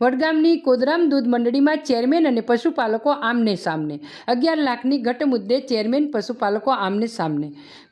વડગામની કોદરામ દૂધ મંડળીમાં ચેરમેન અને પશુપાલકો આમને સામને. અગિયાર લાખની ઘટ મુદ્દે ચેરમેન, પશુપાલકો આમને સામને.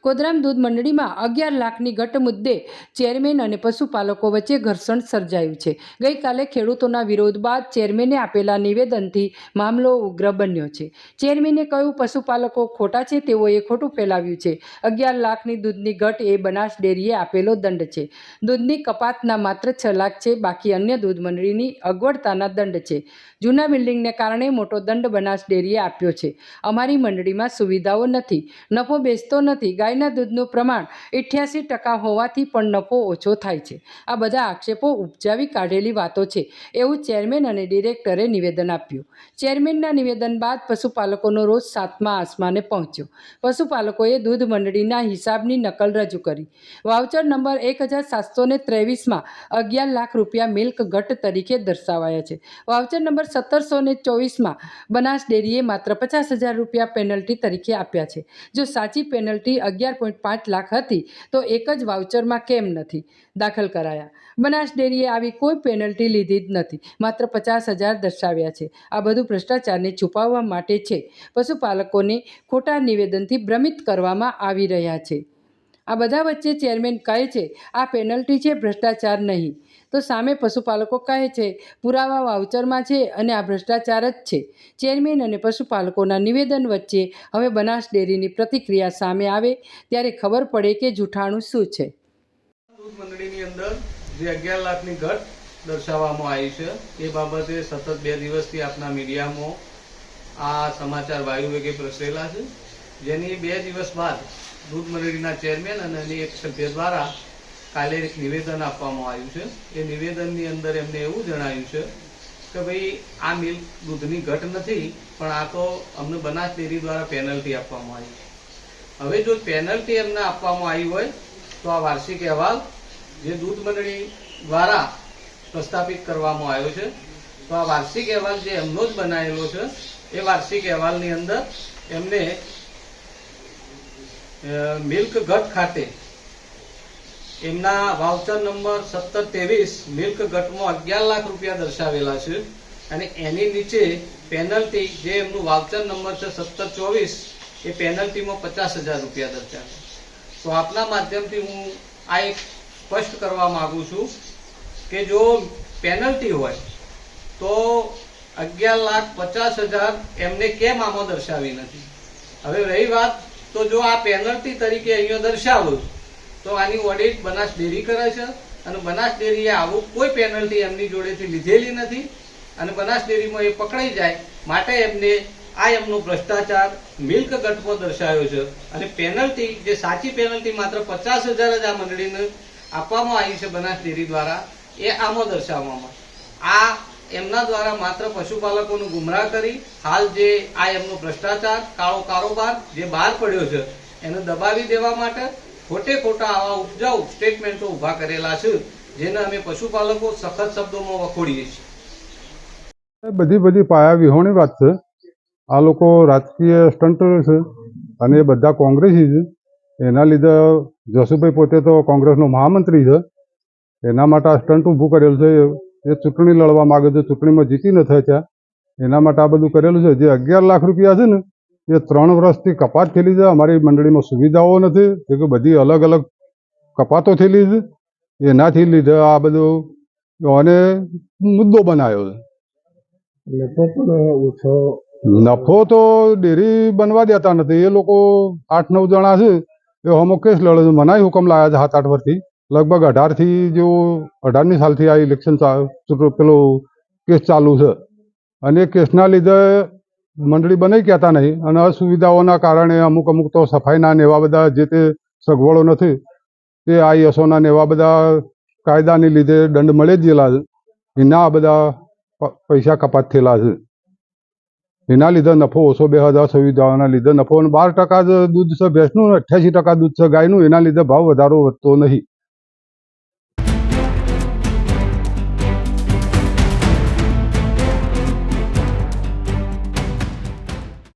કોદરામ દૂધ મંડળીમાં અગિયાર લાખની ઘટ મુદ્દે ચેરમેન અને પશુપાલકો વચ્ચે ઘર્ષણ સર્જાયું છે. ગઈકાલે ખેડૂતોના વિરોધ બાદ ચેરમેને આપેલા નિવેદનથી મામલો ઉગ્ર બન્યો છે. ચેરમેને કહ્યું, પશુપાલકો ખોટા છે, તેઓએ ખોટું ફેલાવ્યું છે. અગિયાર લાખની દૂધની ઘટ એ બનાસ ડેરીએ આપેલો દંડ છે. દૂધની કપાતના માત્ર છ લાખ છે, બાકી અન્ય દૂધ મંડળીની અગવડતાના દંડ છે. જૂના બિલ્ડિંગને કારણે મોટો દંડ બનાસ ડેરીએ આપ્યો છે. અમારી મંડળીમાં સુવિધાઓ નથી. નફો બેસતો નથી. ગાયના દૂધનું પ્રમાણ અઠ્યાસી ટકા હોવાથી પણ નફો ઓછો થાય છે. આ બધા આક્ષેપો ઉપજાવી કાઢેલી વાતો છે. એવું ચેરમેન અને ડિરેક્ટરે નિવેદન આપ્યું. ચેરમેનના નિવેદન બાદ પશુપાલકોનો રોજ સાતમા આસમાને પહોંચ્યો. પશુપાલકોએ દૂધ મંડળીના હિસાબની નકલ રજૂ કરી. વાઉચર નંબર એક હજાર સાતસો ને ત્રેવીસમાં અગિયાર લાખ રૂપિયા મિલ્ક ઘટ તરીકે દર્શાવાયા છે. વાઉચર નંબર સત્તરસો ને ચોવીસમાં બનાસ ડેરીએ માત્ર પચાસ હજાર રૂપિયા પેનલ્ટી તરીકે આપ્યા છે. જો સાચી પેનલ્ટી અગિયાર પોઈન્ટ પાંચ લાખ હતી, તો એક જ વાઉચરમાં કેમ નથી? દાખલ કરાયા. બનાસ ડેરીએ આવી કોઈ પેનલ્ટી લીધી જ નથી. માત્ર પચાસ હજાર દર્શાવ્યા છે. આ બધું ભ્રષ્ટાચારને છુપાવવા માટે છે. પશુપાલકોને ખોટા નિવેદનથી ભ્રમિત કરવામાં આવી રહ્યા છે. આ બધા વચ્ચે ચેરમેન કહે છે, આ પેનલ્ટી છે, ભ્રષ્ટાચાર નહીં. તો સામે પશુપાલકો કહે છે, પુરાવા વાઉચરમાં છે અને આ ભ્રષ્ટાચાર જ છે. ચેરમેન અને પશુપાલકોના નિવેદન વચ્ચે હવે બનાસ ડેરીની પ્રતિક્રિયા સામે આવે, ત્યારે ખબર પડે કે જૂઠાણું શું છે. જે અગિયાર લાખની ઘટ દર્શાવવામાં આવી છે એ બાબતે સતત બે દિવસથી આપના મીડિયામાં આ સમાચાર વાયુ વેગે પ્રસરેલા છે. જેની બે દિવસ બાદ દૂધ મંડળીના ચેરમેન અને એની એક સભ્ય દ્વારા કાલે એક નિવેદન આપવામાં આવ્યું છે. એ નિવેદનની અંદર એમને એવું જણાવ્યું છે કે ભાઈ, આ મિલ્ક દૂધની ઘટ નથી, પણ આ તો અમને બનાસ ડેરી દ્વારા પેનલ્ટી આપવામાં આવી છે. હવે જો પેનલ્ટી એમને આપવામાં આવી હોય, તો આ વાર્ષિક અહેવાલ જે દૂધ મંડળી દ્વારા પ્રસ્થાપિત કરવામાં આવ્યો છે, તો આ વાર્ષિક અહેવાલ જે એમનો જ બનાવેલો છે, એ વાર્ષિક અહેવાલની અંદર એમને મિલ્ક ગટ ખાતે. એમના વાઉચર નંબર સત્તર ત્રેવીસ મિલ્ક ગટમાં અગિયાર લાખ રૂપિયા દર્શાવેલા છે. અને એની નીચે પેનલ્ટી જે એમનું વાઉચર નંબર છે સત્તર ચોવીસ, એ પેનલ્ટીમાં પચાસ હજાર રૂપિયા દર્શાવે. તો આપના માધ્યમથી હું આ એક સ્પષ્ટ કરવા માગું છું કે જો પેનલ્ટી હોય, તો અગિયાર લાખ પચાસ હજાર એમને કેમ આમાં દર્શાવી નથી? હવે રહી વાત તો જો આ પેનલ્ટી તરીકે અહીંયા દર્શાવું તો આની ઓડિટ બનાસ ડેરી કરે છે અને બનાસ ડેરીએ આવું કોઈ પેનલ્ટી એમની જોડેથી લીધેલી નથી અને બનાસ ડેરીમાં એ પકડાઈ જાય માટે એમને આ એમનો ભ્રષ્ટાચાર મિલ્ક ગટમાં દર્શાવ્યો છે. અને પેનલ્ટી જે સાચી પેનલ્ટી માત્ર પચાસ હજાર જ આ મંડળીને આપવામાં આવી છે બનાસ ડેરી દ્વારા, એ આમાં દર્શાવવામાં આ એમના દ્વારા માત્ર પશુપાલકોનું ગુમરાહ કરી હાલ જે આ એમનો ભ્રષ્ટાચાર, કાળો કારોબાર જે બહાર પડ્યો છે, એને દબાવી દેવા માટે ખોટે ખોટા આવા ઉપજાઉ સ્ટેટમેન્ટો ઊભા કરેલા છે, જેને અમે પશુપાલકો સખત શબ્દોમાં વખોડીએ છીએ. બધી બધી પાયા વિહોણી વાત છે. આ લોકો રાજકીય સ્ટન્ટ છે અને એ બધા કોંગ્રેસી છે. એના લીધે જસુભાઈ પોતે તો કોંગ્રેસનો મહામંત્રી છે. એના માટે આ સ્ટન્ટ ઊભું કરેલું છે. એ ચૂંટણી લડવા માગે છે ચૂંટણીમાં જીતી ન થયા એના માટે આ બધું કરેલું છે. જે અગિયાર લાખ રૂપિયા છે ને એ ત્રણ વર્ષથી કપાત થયેલી છે. અમારી મંડળીમાં સુવિધાઓ નથી. કે બધી અલગ અલગ કપાતો થયેલી છે. એનાથી લીધે આ બધું અને મુદ્દો બનાવ્યો છે. નફો તો ડેરી બનવા દેતા નથી. એ લોકો આઠ નવ જણા છે. એ અમુક કેસ લડે છે. મનાય હુકમ લાયા છે સાત આઠ વર્ષથી. લગભગ અઢારથી જો અઢારમી સાલથી આ ઇલેક્શન પેલો કેસ ચાલુ છે. અને એ કેસના લીધે મંડળી બનાવી કહેતા નહીં અને અસુવિધાઓના કારણે અમુક અમુક તો સફાઈના ને એવા બધા જે તે સગવડો નથી, તે આઈએસઓના ને એવા બધા કાયદાને લીધે દંડ મળે જ ગયેલા છે. એના આ બધા પૈસા કપાત થયેલા છે. એના લીધે નફો ઓછો બે હજાર સુવિધાઓના લીધે નફો અને બાર ટકા જ દૂધ છે, ભેંસનું અઠ્યાસી ટકા દૂધ છે, ગાયનું, એના લીધે ભાવ વધારો વધતો નહીં.